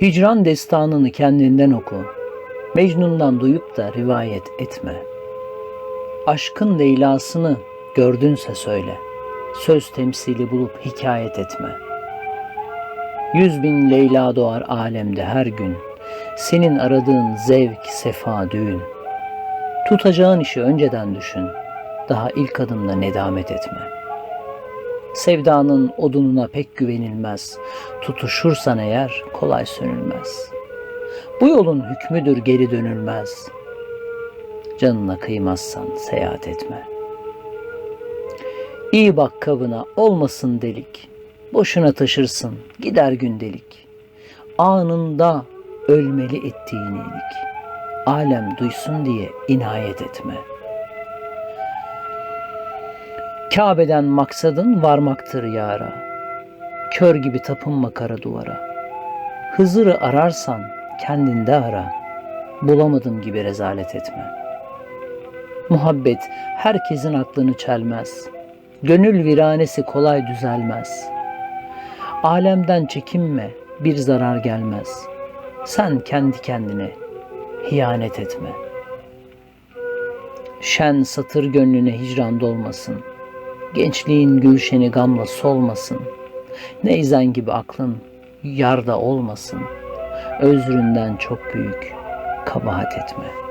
Hicran destanını kendinden oku. Mecnun'dan duyup da rivayet etme. Aşkın Leyla'sını gördünse söyle. Söz temsili bulup hikayet etme. Yüz bin Leyla doğar alemde her gün. Senin aradığın zevk, sefa, düğün. Tutacağın işi önceden düşün. Daha ilk adımda nedamet etme. Sevdanın odununa pek güvenilmez. Tutuşursan eğer kolay sönülmez. Bu yolun hükmüdür geri dönülmez. Canına kıymazsan seyahat etme. İyi bak kabına olmasın delik. Boşuna taşırsın gider gündelik. Anında ölmeli ettiğin iyilik. Alem duysun diye inayet etme. Kabe'den maksadın varmaktır yara. Kör gibi tapınma kara duvara. Hızır'ı ararsan kendinde ara. Bulamadım gibi rezalet etme. Muhabbet herkesin aklını çelmez. Gönül viranesi kolay düzelmez. Alemden çekinme, bir zarar gelmez. Sen kendi kendine hiyanet etme. Şen satır gönlüne hicran dolmasın. Gençliğin gülşeni gamla solmasın. Neyzen gibi aklın yarda olmasın. Özründen çok büyük kabahat etme.''